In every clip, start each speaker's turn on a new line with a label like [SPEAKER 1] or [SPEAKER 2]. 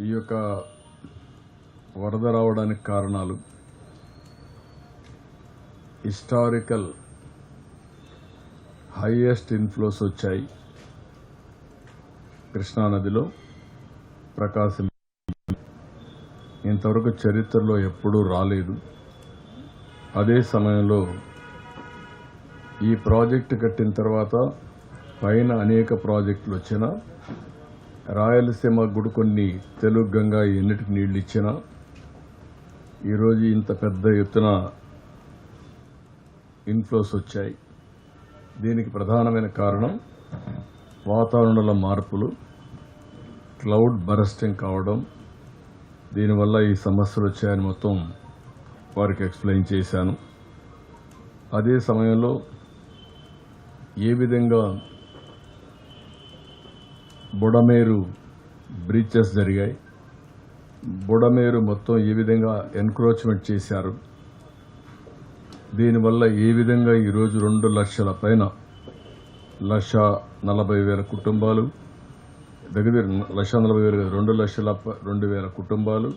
[SPEAKER 1] ఈ యొక్క వరద రావడానికి కారణాలు హిస్టారికల్ హైయెస్ట్ ఇన్ఫ్లోస్ వచ్చాయి. కృష్ణానదిలో ప్రకాశం. ఇంతవరకు చరిత్రలో ఎప్పుడూ రాలేదు. అదే సమయంలో ఈ ప్రాజెక్టు కట్టిన తర్వాత పైన అనేక ప్రాజెక్టులు వచ్చినా రాయలసీమ గుడి కొన్ని తెలుగు గంగా ఎన్నిటికి నీళ్ళు ఇచ్చినా ఈరోజు ఇంత పెద్ద ఎత్తున ఇన్ఫ్లోస్ వచ్చాయి. దీనికి ప్రధానమైన కారణం వాతావరణంలో మార్పులు క్లౌడ్ బరస్టింగ్ కావడం. దీనివల్ల ఈ సమస్యలు వచ్చాయని మొత్తం వారికి ఎక్స్ప్లెయిన్ చేశాను. అదే సమయంలో ఏ విధంగా బుడమేరు బ్రీచెస్ జరిగాయి. బుడమేరు మొత్తం ఏ విధంగా ఎన్క్రోచ్మెంట్ చేశారు? దీనివల్ల ఏ విధంగా ఈరోజు రెండు లక్షల పైన లక్ష నలభై వేల కుటుంబాలు దగ్గర లక్ష నలభై వేలు రెండు లక్షల రెండు వేల కుటుంబాలు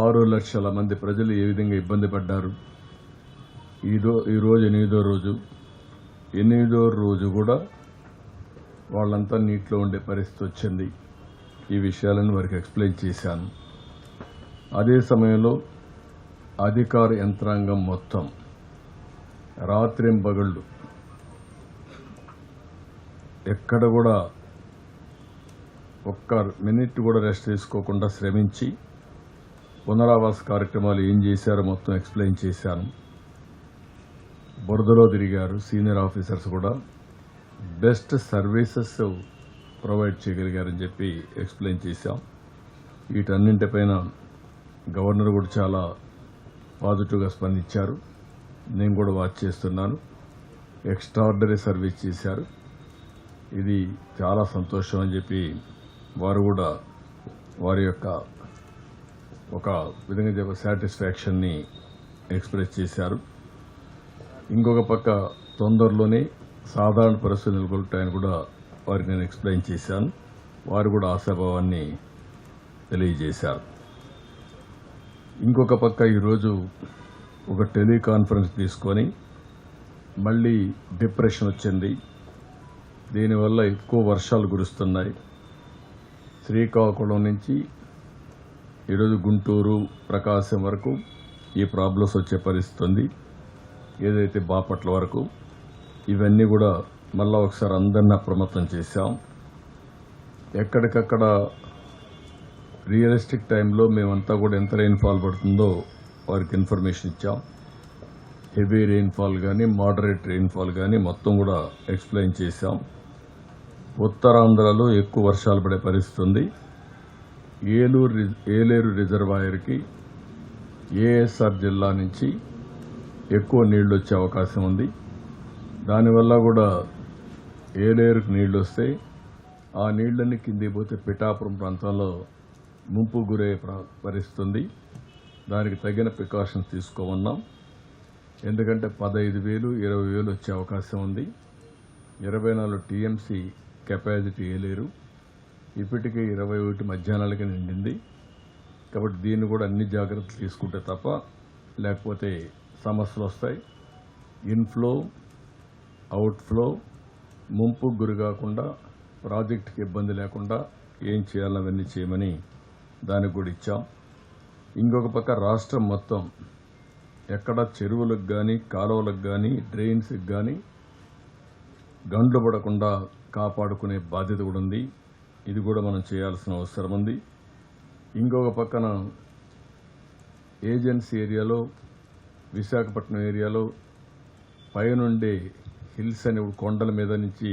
[SPEAKER 1] ఆరు లక్షల మంది ప్రజలు ఏ విధంగా ఇబ్బంది పడ్డారు? ఈదో ఈరోజు ఎనిమిదో రోజు. ఎనిమిదో రోజు కూడా వాళ్ళంతా నీటిలో ఉండే పరిస్థితి వచ్చింది. ఈ విషయాలను వారికి ఎక్స్ప్లెయిన్ చేశాను. అదే సమయంలో అధికార యంత్రాంగం మొత్తం రాత్రింబగళ్ళు ఎక్కడ కూడా ఒక్క మినిట్ కూడా రెస్ట్ తీసుకోకుండా శ్రమించి పునరావాస కార్యక్రమాలు ఏం చేశారో మొత్తం ఎక్స్ప్లెయిన్ చేశాను. బురదలో తిరిగారు సీనియర్ ఆఫీసర్స్ కూడా. బెస్ట్ సర్వీసెస్ ప్రొవైడ్ చేయగలిగారని చెప్పి ఎక్స్ప్లెయిన్ చేశాం. వీటన్నింటిపైన గవర్నర్ కూడా చాలా పాజిటివ్గా స్పందించారు. నేను కూడా వాచ్ చేస్తున్నాను. ఎక్స్ట్రాడినరీ సర్వీస్ చేశారు. ఇది చాలా సంతోషం అని చెప్పి వారు కూడా వారి యొక్క ఒక విధంగా చెప్ప సాటిస్ఫాక్షన్ని ఎక్స్ప్రెస్ చేశారు. ఇంకొక పక్క తొందరలోనే సాధారణ పరిస్థితులు నెలకొల్టాయని కూడా వారికి నేను ఎక్స్ప్లెయిన్ చేశాను. వారు కూడా ఆశాభావాన్ని తెలియజేశారు. ఇంకొక పక్క ఈరోజు ఒక టెలికాన్ఫరెన్స్ తీసుకొని మళ్ళీ డిప్రెషన్ వచ్చింది. దీనివల్ల ఎక్కువ వర్షాలు కురుస్తున్నాయి. శ్రీకాకుళం నుంచి ఈరోజు గుంటూరు ప్రకాశం వరకు ఈ ప్రాబ్లమ్స్ వచ్చే పరిస్థితి ఉంది. ఏదైతే బాపట్ల వరకు ఇవన్నీ కూడా మళ్ళా ఒకసారి అందరిని అప్రమత్తం చేశాం. ఎక్కడికక్కడ రియలిస్టిక్ టైంలో మేమంతా కూడా ఎంత రెయిన్ఫాల్ పడుతుందో వారికి ఇన్ఫర్మేషన్ ఇచ్చాం. హెవీ రెయిన్ఫాల్ కానీ మోడరేట్ రెయిన్ఫాల్ కానీ మొత్తం కూడా ఎక్స్ప్లెయిన్ చేశాం. ఉత్తరాంధ్రలో ఎక్కువ వర్షాలు పడే పరిస్థితి ఉంది. ఏలూరు ఏలేరు రిజర్వాయర్కి ఏఎస్ఆర్ జిల్లా నుంచి ఎక్కువ నీళ్ళు వచ్చే అవకాశం ఉంది. దానివల్ల కూడా ఏలేరుకు నీళ్ళు వస్తాయి ఆ నీళ్ళన్నీ కిందికి పోతే పిఠాపురం ప్రాంతంలో ముంపు గురయ్యే ప్ర- పరిస్థితి దానికి తగిన ప్రికాషన్స్ తీసుకోమన్నాం. ఎందుకంటే పదహైదు వేలు ఇరవై వేలు వచ్చే అవకాశం ఉంది. ఇరవై నాలుగు టీఎంసీ కెపాసిటీ వేయలేరు. ఇప్పటికే ఇరవై ఒకటి మధ్యాహ్నాలకి నిండింది. కాబట్టి దీన్ని కూడా అన్ని జాగ్రత్తలు తీసుకుంటే తప్ప లేకపోతే సమస్యలు వస్తాయి. ఇన్ఫ్లో అవుట్ఫ్లో ముంపుకు గురి కాకుండా ప్రాజెక్టుకి ఇబ్బంది లేకుండా ఏం చేయాలో అవన్నీ చేయమని దానికి కూడా ఇచ్చాం. ఇంకొక పక్క రాష్ట్రం మొత్తం ఎక్కడ చెరువులకు కానీ కాలువలకు కానీ డ్రైన్స్కి కానీ గండ్లు పడకుండా కాపాడుకునే బాధ్యత కూడా ఉంది. ఇది కూడా మనం చేయాల్సిన అవసరం ఉంది. ఇంకొక పక్కన ఏజెన్సీ ఏరియాలో విశాఖపట్నం ఏరియాలో పైనుండే హిల్స్ అనే కొండల మీద నుంచి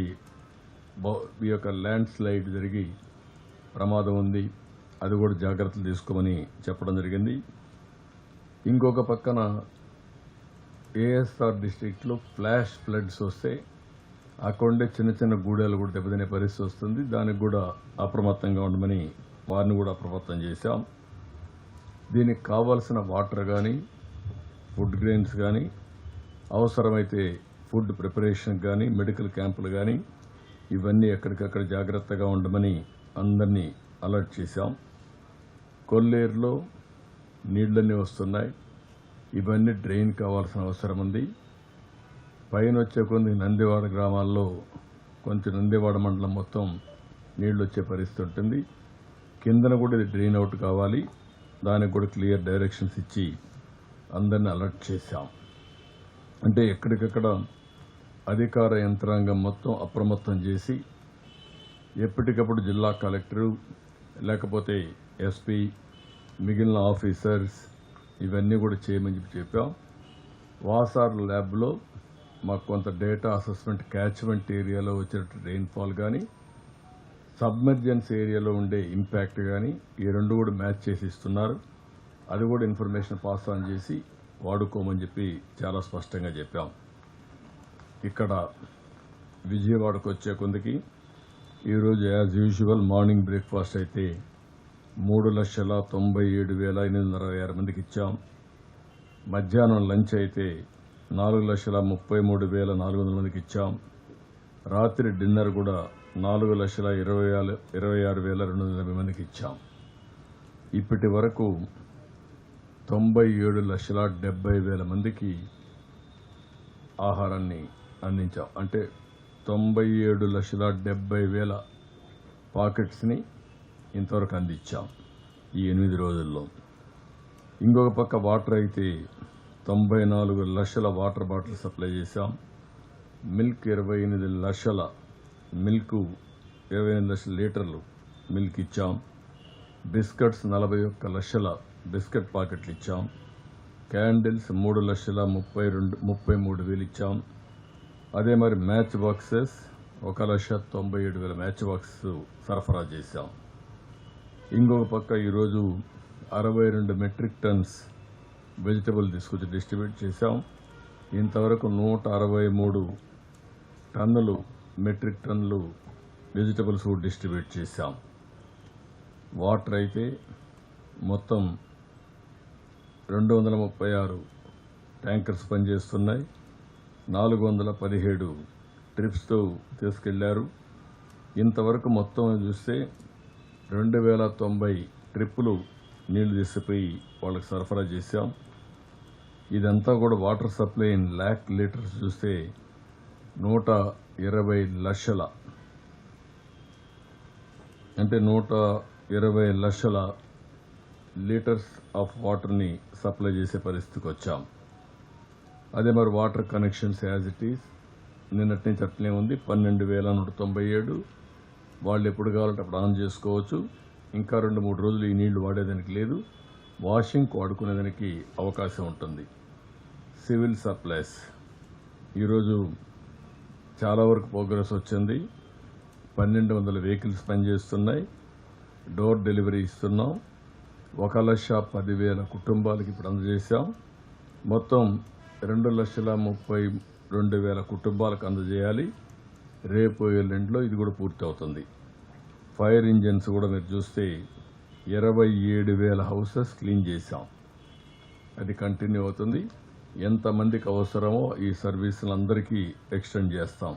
[SPEAKER 1] ఈ యొక్క ల్యాండ్ స్లైడ్ జరిగి ప్రమాదం ఉంది. అది కూడా జాగ్రత్తలు తీసుకోమని చెప్పడం జరిగింది. ఇంకొక పక్కన ఏఎస్ఆర్ డిస్టిక్లో ఫ్లాష్ ఫ్లడ్స్ వస్తే అక్కడే చిన్న చిన్న గూడెలు కూడా దెబ్బతినే పరిస్థితి వస్తుంది. దానికి కూడా అప్రమత్తంగా ఉండమని వారిని కూడా అప్రమత్తం చేశాం. దీనికి కావాల్సిన వాటర్ కానీ ఫుడ్ గ్రెయిన్స్ కానీ అవసరమైతే ఫుడ్ ప్రిపరేషన్ కానీ మెడికల్ క్యాంపులు కానీ ఇవన్నీ ఎక్కడికక్కడ జాగ్రత్తగా ఉండమని అందరినీ అలర్ట్ చేశాం. కొల్లేరులో నీళ్ళన్నీ వస్తున్నాయి. ఇవన్నీ డ్రైన్ కావాల్సిన అవసరం ఉంది. పైన వచ్చే కొన్ని నందివాడ గ్రామాల్లో కొంచెం నందివాడ మండలం మొత్తం నీళ్ళు వచ్చే పరిస్థితి ఉంటుంది. కిందన కూడా ఇది డ్రైన్ అవుట్ కావాలి. దానికి కూడా క్లియర్ డైరెక్షన్స్ ఇచ్చి అందరిని అలర్ట్ చేశాం. అంటే ఎక్కడికక్కడ అధికార యంత్రాంగం మొత్తం అప్రమత్తం చేసి ఎప్పటికప్పుడు జిల్లా కలెక్టరు లేకపోతే ఎస్పీ మిగిలిన ఆఫీసర్స్ ఇవన్నీ కూడా చేయమని చెప్పి చెప్పాం. వాసార్ ల్యాబ్లో మాకు కొంత డేటా అసెస్మెంట్ క్యాచ్మెంట్ ఏరియాలో వచ్చేటట్టు రెయిన్ఫాల్ కానీ సబ్మెర్జెన్స్ ఏరియాలో ఉండే ఇంపాక్ట్ కానీ ఈ రెండు కూడా మ్యాచ్ చేసి ఇస్తున్నారు. అది కూడా ఇన్ఫర్మేషన్ పాస్ ఆన్ చేసి వాడుకోమని చెప్పి చాలా స్పష్టంగా చెప్పాం. ఇక్కడ విజయవాడకు వచ్చే కొందికి ఈరోజు యాజ్ యూజువల్ మార్నింగ్ బ్రేక్ఫాస్ట్ అయితే మూడు లక్షల తొంభై ఏడు వేల ఎనిమిది వందల అరవై ఆరు మందికి ఇచ్చాం. మధ్యాహ్నం లంచ్ అయితే నాలుగు లక్షల ముప్పై మూడు వేల నాలుగు వందల మందికి ఇచ్చాం. రాత్రి డిన్నర్ కూడా నాలుగు లక్షల ఇరవై ఆరు ఇరవై ఆరు వేల రెండు వందల ఎనభై మందికి ఇచ్చాం. ఇప్పటి వరకు తొంభై ఏడు లక్షల డెబ్బై వేల మందికి ఆహారాన్ని అందించాం. అంటే తొంభై ఏడు లక్షల డెబ్బై వేల పాకెట్స్ని ఇంతవరకు అందించాం ఈ ఎనిమిది రోజుల్లో. ఇంకొక పక్క వాటర్ అయితే తొంభై నాలుగు లక్షల వాటర్ బాటిల్ సప్లై చేశాం. మిల్క్ ఇరవై ఎనిమిది లక్షల మిల్క్ ఇరవై ఎనిమిది లక్షల లీటర్లు మిల్క్ ఇచ్చాం. బిస్కెట్స్ నలభై ఒక్క లక్షల బిస్కెట్ ప్యాకెట్లు ఇచ్చాం. క్యాండిల్స్ మూడు లక్షల ముప్పై రెండు ముప్పై మూడు వేలు ఇచ్చాం. అదే మరి మ్యాచ్ బాక్సెస్ ఒక లక్ష తొంభై ఏడు వేల మ్యాచ్ బాక్స్ సరఫరా చేశాం. ఇంకొక పక్క ఈరోజు అరవై రెండు మెట్రిక్ టన్స్ వెజిటబుల్ తీసుకొచ్చి డిస్ట్రిబ్యూట్ చేశాం. ఇంతవరకు నూట అరవై మూడు టన్నులు మెట్రిక్ టన్నులు వెజిటబుల్స్ డిస్ట్రిబ్యూట్ చేశాం. వాటర్ అయితే మొత్తం రెండు వందల ముప్పై ఆరు ట్యాంకర్స్ పనిచేస్తున్నాయి. నాలుగు వందల పదిహేడు ట్రిప్స్తో తీసుకెళ్ళారు. ఇంతవరకు మొత్తం చూస్తే రెండు వేల తొంభై ట్రిప్పులు నీళ్ళు తీసుకుపోయి వాళ్ళకి సరఫరా చేశాం. ఇదంతా కూడా water supply in lakh litres చూస్తే నూట ఇరవై లక్షల అంటే నూట ఇరవై లక్షల లీటర్స్ ఆఫ్ వాటర్ని సప్లై చేసే పరిస్థితికి వచ్చాం. అదే మరి water connections as it is. నిన్నటి నుంచి అట్లనే ఉంది. పన్నెండు వేల నూట తొంభై ఏడు. వాళ్ళు ఎప్పుడు కావాలంటే అప్పుడు ఆన్ చేసుకోవచ్చు. ఇంకా రెండు మూడు రోజులు ఈ నీళ్ళు వాడేదానికి లేదు. వాషింగ్ వాడుకునేదానికి అవకాశం ఉంటుంది. Civil supplies. ఈరోజు చాలా వరకు ప్రోగ్రెస్ వచ్చింది. పన్నెండు వందల వెహికల్స్ పనిచేస్తున్నాయి. డోర్ డెలివరీ ఇస్తున్నాం. ఒక లక్ష పదివేల కుటుంబాలకి ఇప్పుడు అందజేశాం. మొత్తం రెండు లక్షల ముప్పై రెండు వేల కుటుంబాలకు అందజేయాలి. రేపు ఎల్లుండిలో ఇది కూడా పూర్తి అవుతుంది ఫైర్ ఇంజిన్స్ కూడా మీరు చూస్తే ఇరవై ఏడు వేల హౌసెస్ క్లీన్ చేశాం. అది కంటిన్యూ అవుతుంది. ఎంతమందికి అవసరమో ఈ సర్వీసులందరికీ ఎక్స్టెండ్ చేస్తాం.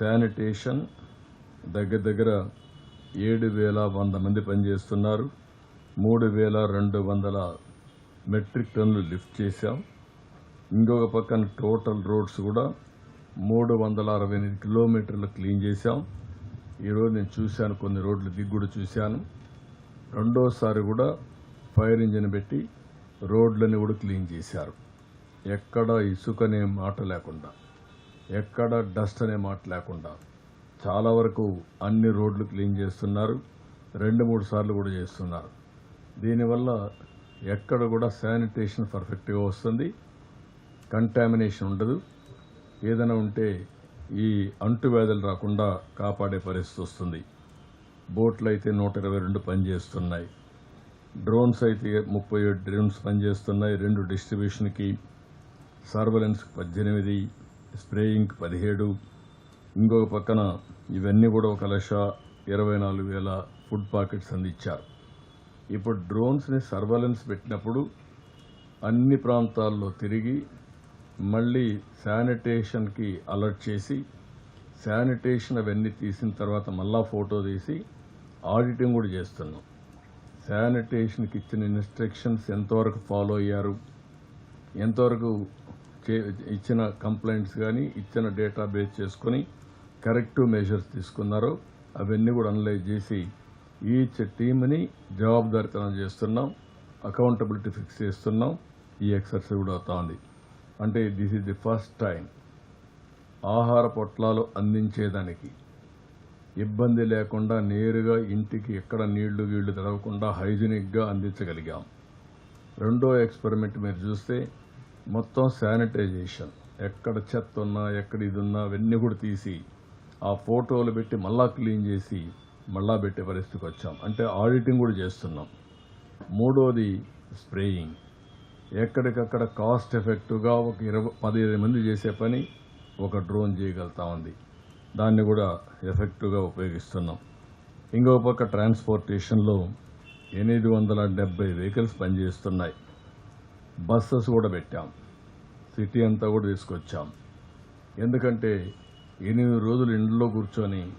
[SPEAKER 1] శానిటేషన్ దగ్గర దగ్గర ఏడు వేల వంద మంది పనిచేస్తున్నారు. మూడు వేల రెండు వందల మెట్రిక్ టన్నులు లిఫ్ట్ చేశాం. ఇంకొక పక్కన టోటల్ రోడ్స్ కూడా మూడు వందల అరవై ఎనిమిది కిలోమీటర్లు క్లీన్ చేశాం. ఈరోజు నేను చూశాను కొన్ని రోడ్లు దిగ్గుడు చూశాను. రెండోసారి కూడా ఫైర్ ఇంజిన్ పెట్టి రోడ్లని కూడా క్లీన్ చేశారు. ఎక్కడ ఇసుక అనే మాట లేకుండా ఎక్కడ డస్ట్ అనే మాట లేకుండా చాలా వరకు అన్ని రోడ్లు క్లీన్ చేస్తున్నారు. రెండు మూడు సార్లు కూడా చేస్తున్నారు. దీనివల్ల ఎక్కడ కూడా శానిటేషన్ పర్ఫెక్ట్గా వస్తుంది. కంటామినేషన్ ఉండదు. ఏదైనా ఉంటే ఈ అంటువ్యాధులు రాకుండా కాపాడే పరిస్థితి వస్తుంది. బోట్లు అయితే నూట ఇరవై రెండు పనిచేస్తున్నాయి. డ్రోన్స్ అయితే ముప్పై ఏడు డ్రోన్స్ పనిచేస్తున్నాయి. రెండు డిస్ట్రిబ్యూషన్కి సర్వలెన్స్కి పద్దెనిమిది స్ప్రేయింగ్కి పదిహేడు. ఇంకొక పక్కన ఇవన్నీ కూడా ఒక లక్ష ఇరవై నాలుగు వేల ఫుడ్ పాకెట్స్ అందించారు. ఇప్పుడు డ్రోన్స్ని సర్వలెన్స్ పెట్టినప్పుడు అన్ని ప్రాంతాల్లో తిరిగి మళ్ళీ శానిటేషన్కి అలర్ట్ చేసి శానిటేషన్ అవన్నీ తీసిన తర్వాత మళ్ళా ఫోటో తీసి ఆడిటింగ్ కూడా చేస్తున్నాం. శానిటేషన్కి ఇచ్చిన ఇన్స్ట్రక్షన్స్ ఎంతవరకు ఫాలో అయ్యారు ఎంతవరకు చే- ఇచ్చిన కంప్లైంట్స్ కానీ ఇచ్చిన డేటా బేస్ చేసుకొని కరెక్టివ్ మెజర్స్ తీసుకున్నారో అవన్నీ కూడా అనలైజ్ చేసి ఈచ్ టీమ్ని జవాబుదారితనం చేస్తున్నాం అకౌంటబిలిటీ ఫిక్స్ చేస్తున్నాం. ఈ ఎక్సర్సైజ్ కూడా అవుతా ఉంది. అంటే this is the first time ఆహార పొట్లాలు అందించేదానికి. ఇబ్బంది లేకుండా నేరుగా ఇంటికి ఎక్కడ నీళ్ళు వీళ్ళు తడవకుండా హైజీనిక్గా అందించగలిగాం. రెండో ఎక్స్పెరిమెంట్ మీరు చూస్తే మొత్తం శానిటైజేషన్. ఎక్కడ చెత్త ఉన్నా ఎక్కడ ఇది ఉన్నా అవన్నీ కూడా తీసి ఆ ఫోటోలు పెట్టి మళ్ళా క్లీన్ చేసి మళ్ళా పెట్టే పరిస్థితికి వచ్చాం. అంటే ఆడిటింగ్ కూడా చేస్తున్నాం. మూడోది స్ప్రేయింగ్. ఎక్కడికక్కడ కాస్ట్ ఎఫెక్టివ్గా ఒక ఇరవై పదిహేను మంది చేసే పని ఒక డ్రోన్ చేయగలుగుతా ఉంది. దాన్ని కూడా ఎఫెక్టివ్గా ఉపయోగిస్తున్నాం. ఇంకో పక్క ట్రాన్స్పోర్టేషన్లో ఎనిమిది వందల డెబ్బై వెహికల్స్ పనిచేస్తున్నాయి. బస్సెస్ కూడా పెట్టాం. సిటీ అంతా కూడా తీసుకొచ్చాం. ఎందుకంటే ఎనిమిది రోజులు ఇంట్లో కూర్చొని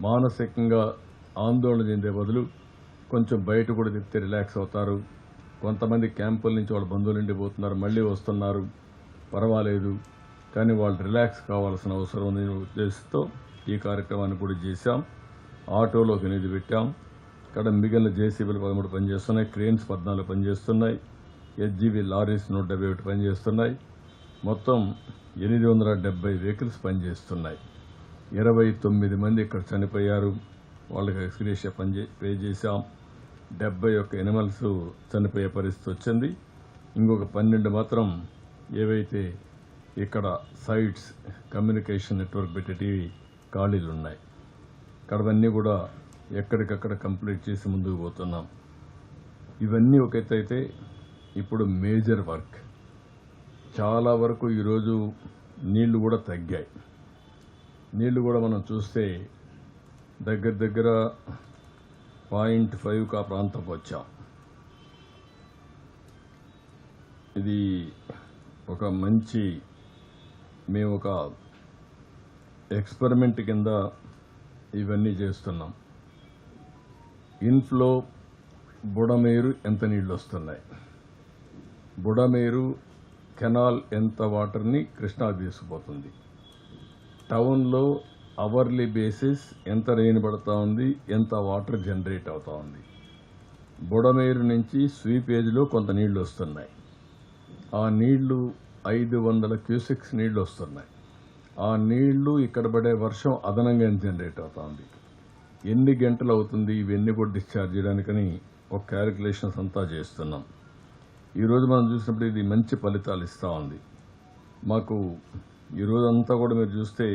[SPEAKER 1] మానసికంగా ఆందోళన చెందే బదులు కొంచెం బయట కూడా తిప్పితే రిలాక్స్ అవుతారు. కొంతమంది క్యాంపుల నుంచి వాళ్ళ బంధువులు ఇంటికి పోతున్నారు మళ్ళీ వస్తున్నారు. పర్వాలేదు. కానీ వాళ్ళు రిలాక్స్ కావాల్సిన అవసరం ఉంది ఉద్దేశంతో ఈ కార్యక్రమాన్ని కూడా చేశాం. ఆటోలో నిధి పెట్టాం. ఇక్కడ మిగిలిన జేసీబీలు పదమూడు పనిచేస్తున్నాయి. క్రేన్స్ పద్నాలుగు పనిచేస్తున్నాయి. ఎస్జీబీ లారీస్ నూట డెబ్బై ఒకటి పనిచేస్తున్నాయి. మొత్తం ఎనిమిది వందల డెబ్బై వెహికల్స్ పనిచేస్తున్నాయి. ఇరవై తొమ్మిది మంది ఇక్కడ చనిపోయారు. వాళ్ళకి ఎక్స్గ్రేషియా పని పే చేశాం. డెబ్బై ఒక్క ఎనిమల్స్ చనిపోయే పరిస్థితి వచ్చింది. ఇంకొక పన్నెండు మాత్రం ఏవైతే ఇక్కడ సైట్స్ కమ్యూనికేషన్ నెట్వర్క్ పెట్టేటివి ఖాళీలు ఉన్నాయి. ఇక్కడవన్నీ కూడా ఎక్కడికక్కడ కంప్లీట్ చేసి ముందుకు పోతున్నాం. ఇవన్నీ ఒక అయితే ఇప్పుడు మేజర్ వర్క్. చాలా వరకు ఈరోజు నీళ్ళు కూడా తగ్గాయి. నీళ్ళు కూడా మనం చూస్తే దగ్గర దగ్గర పాయింట్ ఫైవ్కి ఆ ప్రాంతంకి వచ్చాం. ఇది ఒక మంచి మేము ఒక ఎక్స్పెరిమెంట్ కింద ఇవన్నీ చేస్తున్నాం. ఇన్ఫ్లో బుడమేరు ఎంత నీళ్ళు వస్తున్నాయి బుడమేరు కెనాల్ ఎంత వాటర్ని కృష్ణా తీసుకుపోతుంది? టౌన్లో అవర్లీ బేసిస్ ఎంత రెయిన్ పడతా ఉంది ఎంత వాటర్ జనరేట్ అవుతూ ఉంది. బుడమేరు నుంచి స్వీపేజ్లో కొంత నీళ్ళు వస్తున్నాయి. ఆ నీళ్ళు ఐదు వందల క్యూసెక్స్ నీళ్ళు వస్తున్నాయి. ఆ నీళ్ళు ఇక్కడ పడే వర్షం అదనంగా జనరేట్ అవుతూ ఉంది. ఎన్ని గంటలు అవుతుంది ఇవన్నీ కూడా డిశ్చార్జ్ చేయడానికని ఒక క్యాలిక్యులేషన్స్ అంతా చేస్తున్నాం. ఈరోజు మనం చూసినప్పుడు ఇది మంచి ఫలితాలు ఇస్తూ ఉంది. మాకు ఈ కూడా మీరు చూస్తే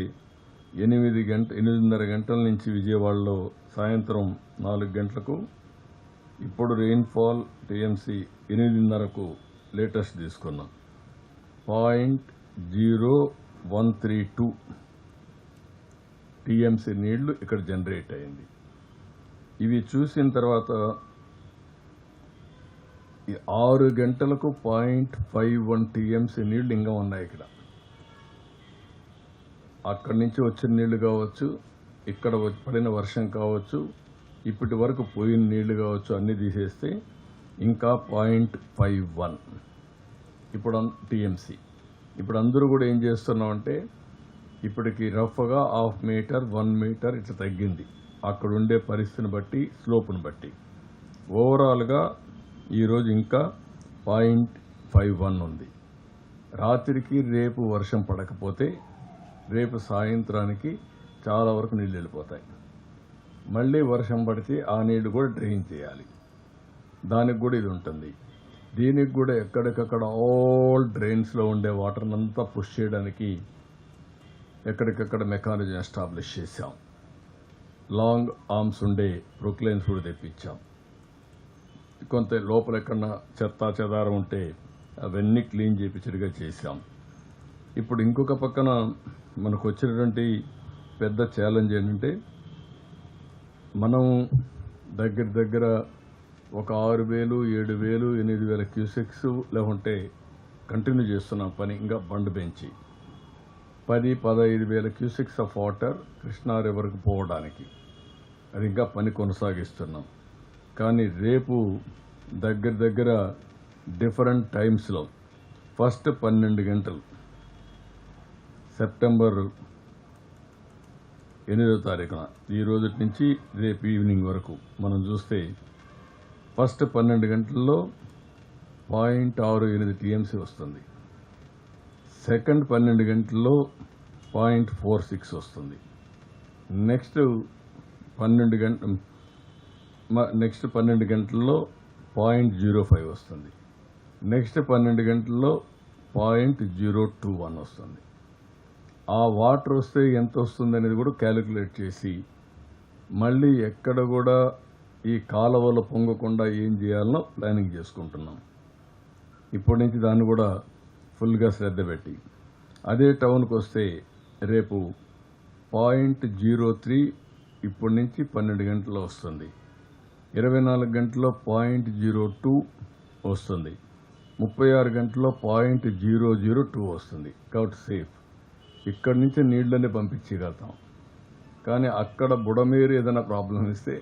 [SPEAKER 1] ఎనిమిది గంట ఎనిమిదిన్నర గంటల నుంచి విజయవాడలో సాయంత్రం నాలుగు గంటలకు ఇప్పుడు రెయిన్ఫాల్ టీఎంసీ ఎనిమిదిన్నరకు లేటెస్ట్ తీసుకున్నాం. Point zero one three two TMC నీళ్ళు ఇక్కడ జనరేట్ అయింది. ఇవి చూసిన తర్వాత ఆరు గంటలకు పాయింట్ ఫైవ్ వన్ టీఎంసీ నీళ్ళు ఇంకా ఉన్నాయి ఇక్కడ. అక్కడి నుంచి వచ్చిన నీళ్ళు కావచ్చు ఇక్కడ పడిన వర్షం కావచ్చు ఇప్పటి వరకు పోయిన నీళ్ళు కావచ్చు అన్నీ తీసేస్తే ఇంకా పాయింట్ ఫైవ్ వన్. ఇప్పుడు టీఎంసీ. ఇప్పుడు అందరూ కూడా ఏం చేస్తున్నామంటే ఇప్పటికి రఫ్గా హాఫ్ మీటర్ వన్ మీటర్ ఇట్లా తగ్గింది. అక్కడ ఉండే పరిస్థితిని బట్టి స్లోప్ని బట్టి. ఓవరాల్గా ఈరోజు ఇంకా పాయింట్ ఫైవ్ వన్ ఉంది. రాత్రికి రేపు వర్షం పడకపోతే రేపు సాయంత్రానికి చాలా వరకు నీళ్ళు వెళ్ళిపోతాయి. మళ్ళీ వర్షం పడితే ఆ నీళ్ళు కూడా డ్రైన్ చేయాలి. దానికి కూడా ఇది ఉంటుంది. దీనికి కూడా ఎక్కడికక్కడ ఆల్ డ్రైన్స్లో ఉండే వాటర్ని అంతా పుష్ చేయడానికి ఎక్కడికక్కడ మెకానిజం ఎస్టాబ్లిష్ చేశాం. లాంగ్ ఆర్మ్స్ ఉండే ప్రొక్లైన్స్ కూడా తెప్పించాం. కొంత లోపల ఎక్కడన్నా చెత్త చెదారం ఉంటే అవన్నీ క్లీన్ చేపించడిగా చేశాం. ఇప్పుడు ఇంకొక పక్కన మనకు వచ్చినటువంటి పెద్ద ఛాలెంజ్ ఏంటంటే మనం దగ్గర దగ్గర ఒక ఆరు వేలు ఏడు వేలు ఎనిమిది వేల క్యూసెక్స్ లేకుంటే కంటిన్యూ చేస్తున్నాం పని ఇంకా బండ్ పెంచి పది పదహైదు వేల క్యూసెక్స్ ఆఫ్ వాటర్ కృష్ణా రివర్కి పోవడానికి. అది ఇంకా పని కొనసాగిస్తున్నాం. కానీ రేపు దగ్గర దగ్గర డిఫరెంట్ టైమ్స్లో ఫస్ట్ పన్నెండు గంటలు సెప్టెంబర్ ఎనిమిదో తారీఖున ఈ రోజు నుంచి రేపు ఈవినింగ్ వరకు మనం చూస్తే ఫస్ట్ పన్నెండు గంటల్లో పాయింట్ ఆరు ఎనిమిది టీఎంసీ వస్తుంది. సెకండ్ పన్నెండు గంటల్లో పాయింట్ ఫోర్ సిక్స్ వస్తుంది. నెక్స్ట్ పన్నెండు గంట నెక్స్ట్ పన్నెండు గంటల్లో పాయింట్ జీరో ఫైవ్ వస్తుంది. నెక్స్ట్ పన్నెండు గంటల్లో పాయింట్ జీరో టూ వన్ వస్తుంది. ఆ వాటర్ వస్తే ఎంత వస్తుంది అనేది కూడా క్యాలిక్యులేట్ చేసి మళ్ళీ ఎక్కడ కూడా ఈ కాలువలు పొంగకుండా ఏం చేయాలనో ప్లానింగ్ చేసుకుంటున్నాం. ఇప్పటి నుంచి దాన్ని కూడా ఫుల్గా శ్రద్ధ పెట్టి. అదే టౌన్కి వస్తే రేపు పాయింట్ జీరో త్రీ ఇప్పటి నుంచి పన్నెండు గంటల్లో వస్తుంది. ఇరవై నాలుగు గంటల్లో పాయింట్ జీరో టూ వస్తుంది. ముప్పై ఆరు గంటల్లో పాయింట్ జీరో జీరో టూ వస్తుంది. కాబట్టి సేఫ్. ఇక్కడి నుంచి నీళ్ళని పంపించగలుగుతాం. కానీ అక్కడ బుడమేరు ఏదైనా ప్రాబ్లం ఇస్తే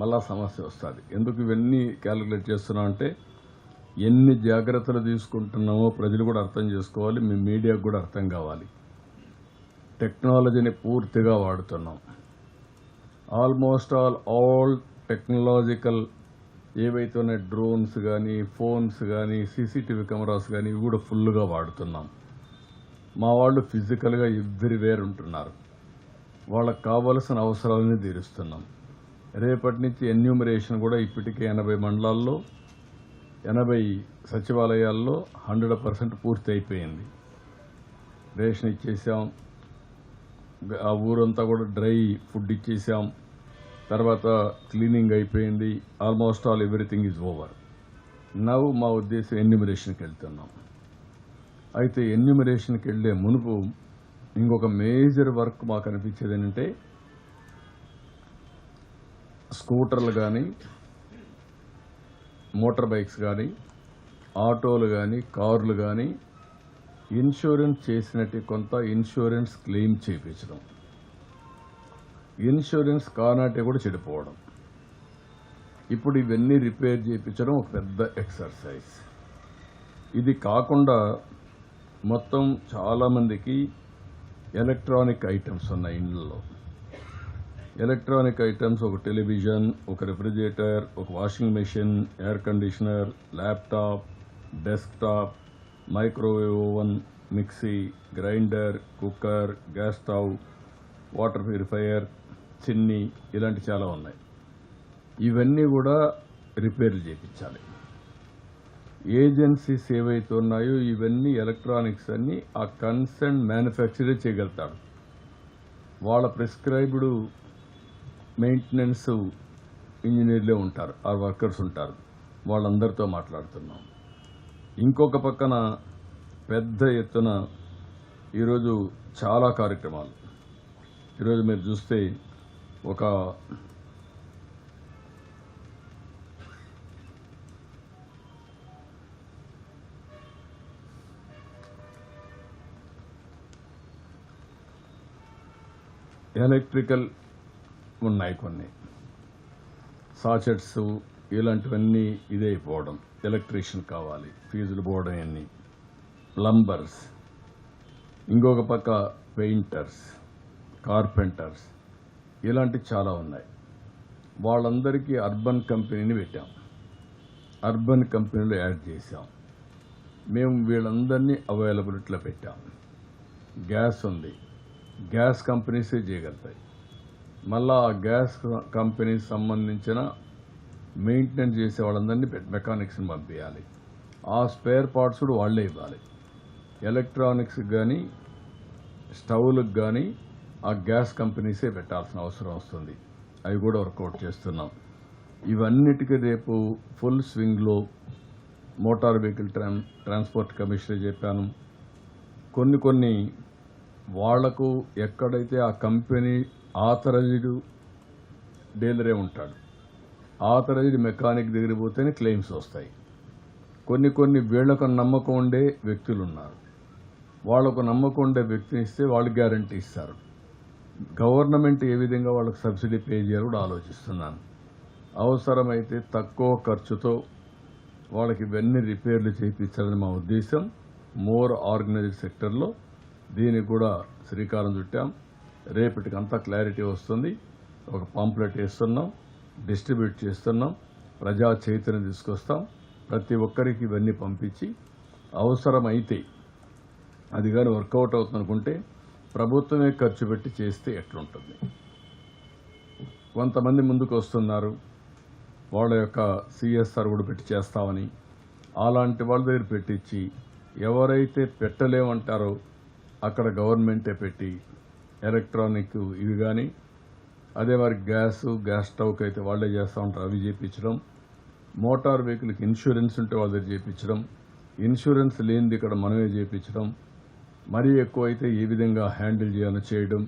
[SPEAKER 1] మళ్ళా సమస్య వస్తుంది. ఎందుకు ఇవన్నీ క్యాలిక్యులేట్ చేస్తున్నాం అంటే ఎన్ని జాగ్రత్తలు తీసుకుంటున్నామో ప్రజలు కూడా అర్థం చేసుకోవాలి మీ మీడియాకు కూడా అర్థం కావాలి. టెక్నాలజీని పూర్తిగా వాడుతున్నాం. ఆల్మోస్ట్ ఆల్ ఆల్ టెక్నాలజికల్ ఏవైతే ఉన్నాయి డ్రోన్స్ కానీ ఫోన్స్ కానీ సీసీటీవీ కెమెరాస్ కానీ ఇవి కూడా ఫుల్గా వాడుతున్నాం. మా వాళ్ళు ఫిజికల్గా ఎవ్రీవేర్ ఉంటున్నారు. వాళ్ళకి కావలసిన అవసరాలని తీరుస్తున్నాం. రేపటి నుంచి ఎన్యూమరేషన్ కూడా ఇప్పటికే ఎనభై మండలాల్లో ఎనభై సచివాలయాల్లో హండ్రెడ్ పర్సెంట్ పూర్తి అయిపోయింది రేషన్ ఇచ్చేసాం. ఆ ఊరంతా కూడా డ్రై ఫుడ్ ఇచ్చేసాం. తర్వాత క్లీనింగ్ అయిపోయింది. Almost all everything is over. నవ్వు మా ఉద్దేశం ఎన్యూమరేషన్కి వెళ్తున్నాం. అయితే ఎన్యూమరేషన్కి వెళ్ళే మునుపు ఇంకొక మేజర్ వర్క్ మాకు అనిపించేది ఏంటంటే స్కూటర్లు కానీ మోటార్ బైక్స్ కానీ ఆటోలు కానీ కార్లు కానీ ఇన్సూరెన్స్ చేసినట్టు కొంత ఇన్సూరెన్స్ క్లెయిమ్ చేయించడం ఇన్సూరెన్స్ కానాటే కూడా చెడిపోవడం. ఇప్పుడు ఇవన్నీ రిపేర్ చేయించడం ఒక పెద్ద ఎక్సర్సైజ్. ఇది కాకుండా మొత్తం చాలామందికి ఎలక్ట్రానిక్ ఐటమ్స్ ఉన్నాయి ఇండ్లలో ఎలక్ట్రానిక్ ఐటమ్స్ ఒక టెలివిజన్ ఒక రెఫ్రిజిరేటర్ ఒక washing machine air conditioner laptop desktop microwave oven mixie grinder cooker gas stove water purifier చిన్ని ఇలాంటి చాలా ఉన్నాయి. ఇవన్నీ కూడా రిపేర్లు చేయించాలి ఏజెన్సీస్ ఏవైతే ఉన్నాయో ఇవన్నీ ఎలక్ట్రానిక్స్ అన్ని ఆ కన్సర్న్ మ్యానుఫ్యాక్చరే చేయగలుగుతాడు. వాళ్ళ ప్రిస్క్రైబ్డ్ మెయింటెనెన్స్ ఇంజనీర్లే ఉంటారు ఆ వర్కర్స్ ఉంటారు. వాళ్ళందరితో మాట్లాడుతున్నాం. ఇంకొక పక్కన పెద్ద ఎత్తున ఈరోజు చాలా కార్యక్రమాలు. ఈరోజు మీరు చూస్తే ఒక ఎలక్ట్రికల్ ఉన్నాయి కొన్ని. సాచెట్స్ ఇలాంటివన్నీ ఇదే అయిపోవడం ఎలక్ట్రీషియన్ కావాలి. ఫీజులు పోవడం అన్నీ ప్లంబర్స్ ఇంకొక పక్క పెయింటర్స్ కార్పెంటర్స్ ఇలాంటివి చాలా ఉన్నాయి. వాళ్ళందరికీ అర్బన్ కంపెనీని పెట్టాం. అర్బన్ కంపెనీలో యాడ్ చేశాం. మేము వీళ్ళందరినీ అవైలబిలిటీలో పెట్టాం. గ్యాస్ ఉంది. గ్యాస్ కంపెనీసే చేయగలుగుతాయి. మళ్ళా ఆ గ్యాస్ కంపెనీకి సంబంధించిన మెయింటెనెన్స్ చేసే వాళ్ళందరినీ మెకానిక్స్ని పంపించాలి ఆ స్పేర్ పార్ట్స్ కూడా వాళ్ళే ఇవ్వాలి. ఎలక్ట్రానిక్స్ కానీ స్టవ్లకు కానీ ఆ గ్యాస్ కంపెనీసే పెట్టాల్సిన అవసరం వస్తుంది. అవి కూడా వర్కౌట్ చేస్తున్నాం. ఇవన్నిటికీ రేపు full స్వింగ్లో motor vehicle tran transport commissioner చెప్పాను. కొన్ని కొన్ని వాళ్ళకు ఎక్కడైతే ఆ కంపెనీ ఆథరైజ్డ్ డీలరే ఉంటాడు ఆథరైజ్డ్ మెకానిక్ దగ్గర పోతేనే క్లెయిమ్స్ వస్తాయి. కొన్ని కొన్ని వీళ్ళకు నమ్మకం ఉండే వ్యక్తులు ఉన్నారు. వాళ్ళకు నమ్మకం ఉండే వ్యక్తిని ఇస్తే వాళ్ళు గ్యారంటీ ఇస్తారు. గవర్నమెంట్ ఏ విధంగా వాళ్ళకి సబ్సిడీ పే చేయాలో కూడా ఆలోచిస్తున్నాను. అవసరమైతే తక్కువ ఖర్చుతో వాళ్ళకి ఇవన్నీ రిపేర్లు చేయించాలని మా ఉద్దేశం. మోర్ ఆర్గనైజ్డ్ సెక్టర్లో దీనికి కూడా శ్రీకారం చుట్టాం. రేపటికి అంతా క్లారిటీ వస్తుంది. ఒక పాంప్లెట్ వేస్తున్నాం. డిస్ట్రిబ్యూట్ చేస్తున్నాం. ప్రజా చైతన్యం తీసుకొస్తాం. ప్రతి ఒక్కరికి ఇవన్నీ పంపించి అవసరమైతే అది కానీ వర్కౌట్ అవుతుంది అనుకుంటే ప్రభుత్వమే ఖర్చు పెట్టి చేస్తే ఎట్లుంటుంది? కొంతమంది ముందుకు వస్తున్నారు. వాళ్ళ యొక్క సిఎస్ఆర్ కూడా పెట్టి చేస్తామని. అలాంటి వాళ్ళ దగ్గర పెట్టించి ఎవరైతే పెట్టలేమంటారో అక్కడ గవర్నమెంటే పెట్టి ఎలక్ట్రానిక్ ఇవి కానీ అదే మరి గ్యాస్ గ్యాస్ స్టవ్కి అయితే వాళ్ళే చేస్తూ ఉంటారు. అవి చేయించడం మోటార్ వెహికల్కి ఇన్సూరెన్స్ ఉంటే వాళ్ళ దగ్గర చేయించడం ఇన్సూరెన్స్ లేనిది ఇక్కడ మనమే చేయించడం మరీ ఎక్కువ అయితే ఏ విధంగా హ్యాండిల్ చేయాలో చేయడం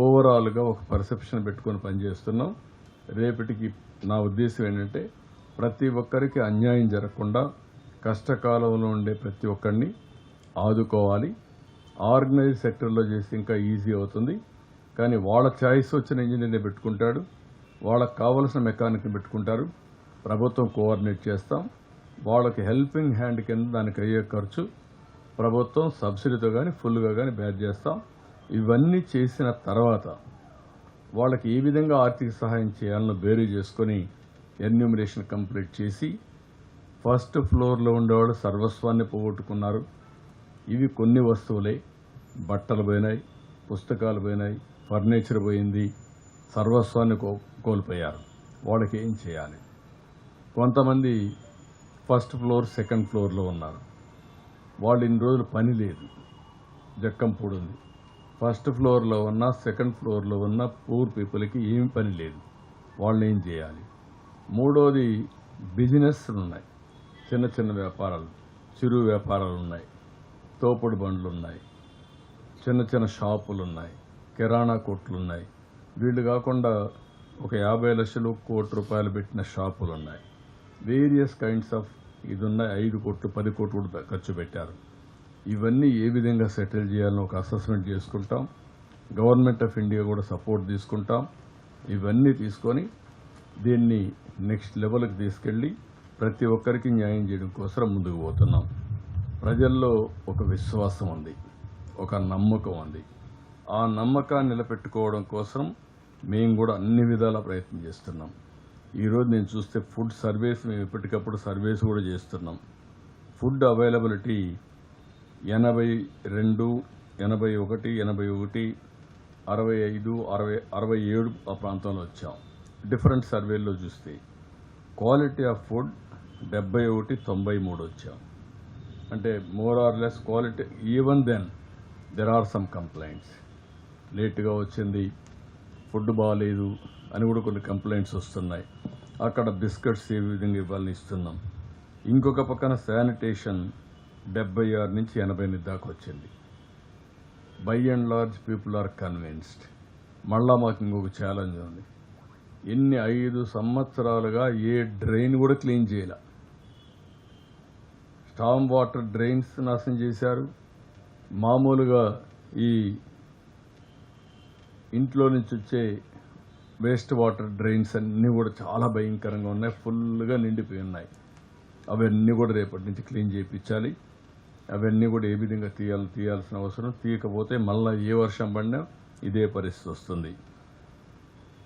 [SPEAKER 1] ఓవరాల్గా ఒక పర్సెప్షన్ పెట్టుకొని పనిచేస్తున్నాం రేపటికి నా ఉద్దేశం ఏంటంటే ప్రతి ఒక్కరికి అన్యాయం జరగకుండా కష్టకాలంలో ఉండే ప్రతి ఒక్కరిని ఆదుకోవాలి. ఆర్గనైజ్ సెక్టర్లో చేస్తే ఇంకా ఈజీ అవుతుంది. కానీ వాళ్ళ ఛాయిస్ వచ్చిన ఇంజనీర్ని పెట్టుకుంటాడు. వాళ్ళకి కావలసిన మెకానిక్ని పెట్టుకుంటారు. ప్రభుత్వం కోఆర్డినేట్ చేస్తాం. వాళ్ళకి హెల్పింగ్ హ్యాండ్ కింద దానికి అయ్యే ఖర్చు ప్రభుత్వం సబ్సిడీతో కానీ ఫుల్గా కానీ బేర్ చేస్తాం. ఇవన్నీ చేసిన తర్వాత వాళ్ళకి ఏ విధంగా ఆర్థిక సహాయం చేయాలనో బేరీ చేసుకొని ఎన్యూమినేషన్ కంప్లీట్ చేసి ఫస్ట్ ఫ్లోర్లో ఉండేవాళ్ళు సర్వస్వాన్ని పోగొట్టుకున్నారు. ఇవి కొన్ని వస్తువులే. బట్టలు పోయినాయి పుస్తకాలు పోయినాయి ఫర్నిచర్ పోయింది సర్వస్వాన్ని కో కోల్పోయారు. వాళ్ళకి ఏం చేయాలి? కొంతమంది ఫస్ట్ ఫ్లోర్ సెకండ్ ఫ్లోర్లో ఉన్నారు. వాళ్ళు ఇన్ని రోజులు పని లేదు. జక్కంపూడి ఉంది ఫస్ట్ ఫ్లోర్లో ఉన్న సెకండ్ ఫ్లోర్లో ఉన్న పూర్ పీపుల్కి ఏమి పని లేదు. వాళ్ళు ఏం చేయాలి? మూడోది బిజినెస్లు ఉన్నాయి. చిన్న చిన్న వ్యాపారాలు చిరు వ్యాపారాలు ఉన్నాయి. తోపుడు బండ్లు ఉన్నాయి చిన్న చిన్న షాపులు ఉన్నాయి కిరాణా కొట్లు ఉన్నాయి వీళ్ళు కాకుండా ఒక యాభై లక్షలు కోటి రూపాయలు పెట్టిన షాపులు ఉన్నాయి వేరియస్ కైండ్స్ ఆఫ్ ఇది ఉన్నాయి ఐదు కోట్లు పది కోట్లు కూడా ఖర్చు పెట్టారు. ఇవన్నీ ఏ విధంగా సెటిల్ చేయాలని ఒక అసెస్మెంట్ చేసుకుంటాం. గవర్నమెంట్ ఆఫ్ ఇండియా కూడా సపోర్ట్ తీసుకుంటాం. ఇవన్నీ తీసుకొని దీన్ని నెక్స్ట్ లెవెల్కి తీసుకెళ్ళి ప్రతి ఒక్కరికి న్యాయం చేయడం కోసం ముందుకు పోతున్నాం. ప్రజల్లో ఒక విశ్వాసం ఉంది ఒక నమ్మకం ఉంది. ఆ నమ్మకాన్ని నిలబెట్టుకోవడం కోసం మేము కూడా అన్ని విధాల ప్రయత్నం చేస్తున్నాం. ఈరోజు నేను చూస్తే ఫుడ్ సర్వేస్ మేము ఎప్పటికప్పుడు సర్వేస్ కూడా చేస్తున్నాం. ఫుడ్ అవైలబిలిటీ ఎనభై రెండు ఎనభై ఒకటి ఎనభై ఒకటి అరవై ఐదు అరవై అరవై ఏడు ఆ ప్రాంతంలో వచ్చాం. డిఫరెంట్ సర్వేల్లో చూస్తే క్వాలిటీ ఆఫ్ ఫుడ్ డెబ్బై ఒకటి తొంభై మూడు వచ్చాం. అంటే more or less quality even then there are some complaints లేట్గా వచ్చింది ఫుడ్ బాగాలేదు అని కూడా కొన్ని కంప్లైంట్స్ వస్తున్నాయి. అక్కడ బిస్కెట్స్ ఏ విధంగా ఇవ్వాలని ఇస్తున్నాం. ఇంకొక పక్కన శానిటేషన్ డెబ్బై ఆరు నుంచి ఎనభై ఎనిమిది దాకా వచ్చింది. By and large people are convinced మళ్ళా మాకు ఇంకొక ఛాలెంజ్ ఉంది. ఎన్ని ఐదు సంవత్సరాలుగా ఏ డ్రైన్ కూడా క్లీన్ చేయాల. స్టామ్ వాటర్ డ్రైన్స్ నాశనం చేశారు. మామూలుగా ఈ ఇంట్లో నుంచి వచ్చే వేస్ట్ వాటర్ డ్రైన్స్ అన్నీ కూడా చాలా భయంకరంగా ఉన్నాయి. ఫుల్గా నిండిపోయి ఉన్నాయి. అవన్నీ కూడా రేపటి నుంచి క్లీన్ చేయించాలి. అవన్నీ కూడా ఏ విధంగా తీయాలి తీయాల్సిన అవసరం తీయకపోతే మళ్ళీ ఏ వర్షం పడినా ఇదే పరిస్థితి వస్తుంది.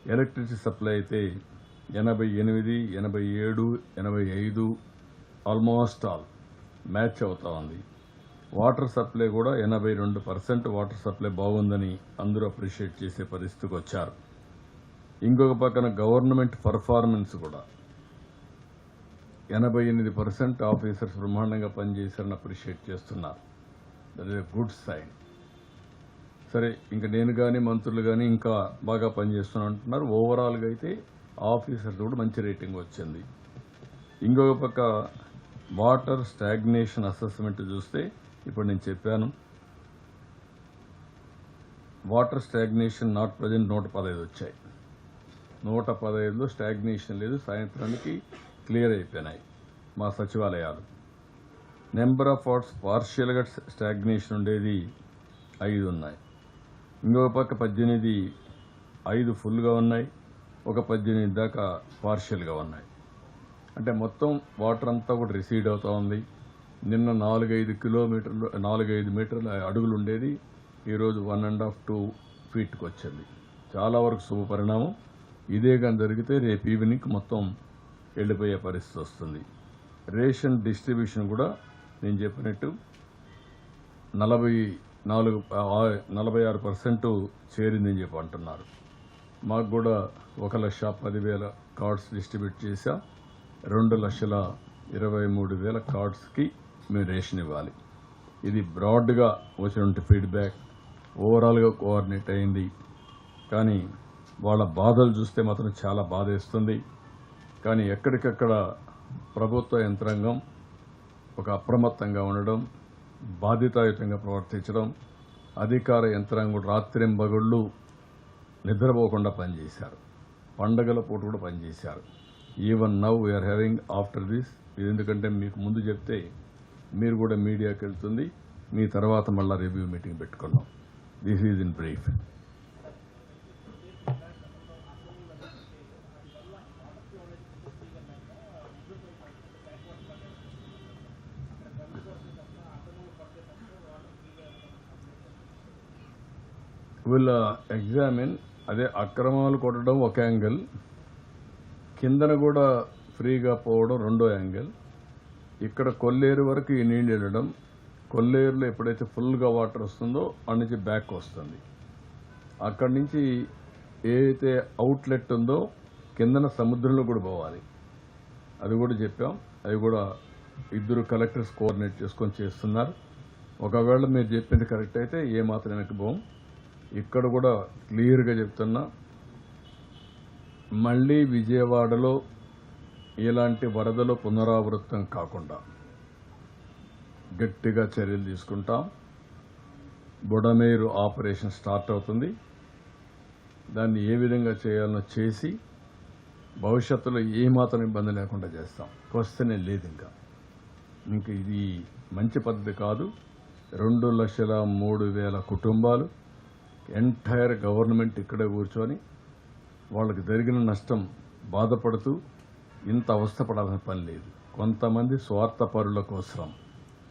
[SPEAKER 1] ఎలక్ట్రిసిటీ సప్లై అయితే ఎనభై ఎనిమిది ఎనభై ఏడు ఎనభై ఐదు ఆల్మోస్ట్ ఆల్. మ్యాచ్ అవుతా ఉంది. వాటర్ సప్లై కూడా ఎనభై రెండు పర్సెంట్ వాటర్ సప్లై బాగుందని అందరూ అప్రిషియేట్ చేసే పరిస్థితికి వచ్చారు. ఇంకొక పక్కన గవర్నమెంట్ పర్ఫార్మెన్స్ కూడా. ఎనభై ఎనిమిది పర్సెంట్ ఆఫీసర్స్ బ్రహ్మాండంగా పనిచేశారని అప్రిషియేట్ చేస్తున్నారు. That is a good sign సరే ఇంకా నేను కానీ మంత్రులు కానీ ఇంకా బాగా పనిచేస్తున్నాను అంటున్నారు. ఓవరాల్గా అయితే ఆఫీసర్స్ కూడా మంచి రేటింగ్ వచ్చింది. ఇంకొక పక్క వాటర్ స్టాగ్నేషన్ అసెస్మెంట్ చూస్తే ఇప్పుడు నేను చెప్పాను. వాటర్ స్టాగ్నేషన్ నాట్ ప్రజెంట్ నూట పదహైదు వచ్చాయి. నూట పదహైదులో స్టాగ్నేషన్ లేదు సాయంత్రానికి క్లియర్ అయిపోయినాయి మా సచివాలయాలు. నెంబర్ ఆఫ్ వాట్స్ పార్షియల్గా స్టాగ్నేషన్ ఉండేది ఐదు ఉన్నాయి. ఇంకొక పక్క పద్దెనిమిది ఐదు ఫుల్గా ఉన్నాయి ఒక పద్దెనిమిది దాకా పార్షియల్గా ఉన్నాయి. అంటే మొత్తం వాటర్ అంతా కూడా రిసీడ్ అవుతూ ఉంది. నిన్న నాలుగైదు కిలోమీటర్లు నాలుగైదు మీటర్ల అడుగులు ఉండేది. ఈరోజు వన్ అండ్ హాఫ్ టూ ఫీట్కి వచ్చింది. చాలా వరకు శుభ పరిణామం. ఇదే కానీ జరిగితే రేపు ఈవినింగ్ మొత్తం వెళ్ళిపోయే పరిస్థితి వస్తుంది. రేషన్ డిస్ట్రిబ్యూషన్ కూడా నేను చెప్పినట్టు నలభై నాలుగు నలభై ఆరు పర్సెంట్ చేరిందని చెప్పి అంటున్నారు. మాకు కూడా ఒక లక్ష పదివేల కార్డ్స్ డిస్ట్రిబ్యూట్ చేశాం. రెండు లక్షల ఇరవై మూడు వేల కార్డ్స్కి మేము రేషన్ ఇవ్వాలి. ఇది బ్రాడ్గా వచ్చినటువంటి ఫీడ్బ్యాక్. ఓవరాల్గా కోఆర్డినేట్ అయింది. కానీ వాళ్ళ బాధలు చూస్తే మాత్రం చాలా బాధేస్తుంది. కానీ ఎక్కడికక్కడ ప్రభుత్వ యంత్రాంగం ఒక అప్రమత్తంగా ఉండడం బాధ్యతాయుతంగా ప్రవర్తించడం అధికార యంత్రాంగం రాత్రింబగుళ్ళు నిద్రపోకుండా పనిచేశారు. పండగల పూట కూడా పనిచేశారు. Even now we are having after this ఇది ఎందుకంటే మీకు ముందు చెప్తే మీరు కూడా మీడియాకి వెళ్తుంది. మీ తర్వాత మళ్ళీ రివ్యూ మీటింగ్ పెట్టుకున్నాం. దిస్ ఈజ్ ఇన్ బ్రీఫ్ వీళ్ళ ఎగ్జామిన్ అదే అక్రమాలు కొట్టడం ఒక యాంగిల్ కిందన కూడా ఫ్రీగా పోవడం రెండో యాంగిల్. ఇక్కడ కొల్లేరు వరకు ఈ నీళ్ళు వెళ్ళడం. కొల్లేరులో ఎప్పుడైతే ఫుల్గా వాటర్ వస్తుందో అక్కడి నుంచి బ్యాక్ వస్తుంది. అక్కడి నుంచి ఏదైతే అవుట్లెట్ ఉందో కిందన సముద్రంలో కూడా పోవాలి. అది కూడా చెప్పాం. అది కూడా ఇద్దరు కలెక్టర్స్ కోఆర్డినేట్ చేసుకొని చేస్తున్నారు. ఒకవేళ మీరు చెప్పింది కరెక్ట్ అయితే ఏ మాత్రం వెనక్కి పోం. ఇక్కడ కూడా క్లియర్గా చెప్తున్నా. మళ్ళీ విజయవాడలో ఇలాంటి వరదలు పునరావృతం కాకుండా గట్టిగా చర్యలు తీసుకుంటాం. బుడమేరు ఆపరేషన్ స్టార్ట్ అవుతుంది. దాన్ని ఏ విధంగా చేయాలనో చేసి భవిష్యత్తులో ఏమాత్రం ఇబ్బంది లేకుండా చేస్తాం. క్వశ్చనే లేదు ఇంకా. ఇంకా ఇది మంచి పద్ధతి కాదు. రెండు లక్షల మూడు వేల కుటుంబాలు ఎంటైర్ గవర్నమెంట్ ఇక్కడే కూర్చొని వాళ్ళకి జరిగిన నష్టం బాధపడుతూ ఇంత అవస్థపడాల్సిన పని లేదు. కొంతమంది స్వార్థపరుల కోసం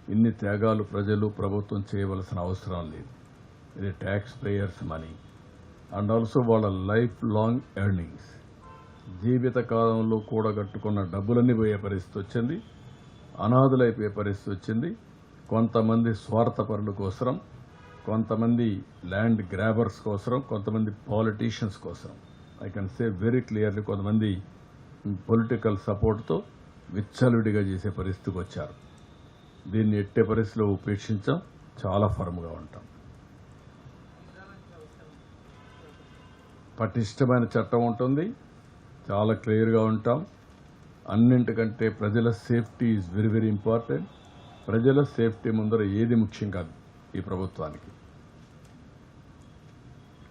[SPEAKER 1] ఇన్ని త్యాగాలు ప్రజలు ప్రభుత్వం చేయవలసిన అవసరం లేదు. ఇది tax payers money and also వాళ్ళ లైఫ్ లాంగ్ ఎర్నింగ్స్ జీవిత కాలంలో కూడగట్టుకున్న డబ్బులన్నీ పోయే పరిస్థితి వచ్చింది. అనాథులైపోయే పరిస్థితి వచ్చింది. కొంతమంది స్వార్థపరుల కోసం కొంతమంది ల్యాండ్ గ్రాబర్స్ కోసం కొంతమంది పాలిటీషియన్స్ కోసం I can say very clearly కొంతమంది పొలిటికల్ సపోర్ట్తో విచ్చలుడిగా చేసే పరిస్థితికి వచ్చారు. దీన్ని ఎట్టే పరిస్థితిలో ఉపేక్షించాం? చాలా ఫర్మ్గా ఉంటాం. పటిష్టమైన చట్టం ఉంటుంది. చాలా క్లియర్గా ఉంటాం. అన్నింటికంటే ప్రజల safety is very very important ప్రజల సేఫ్టీ ముందర ఏది ముఖ్యం కాదు ఈ ప్రభుత్వానికి.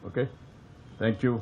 [SPEAKER 1] Okay thank you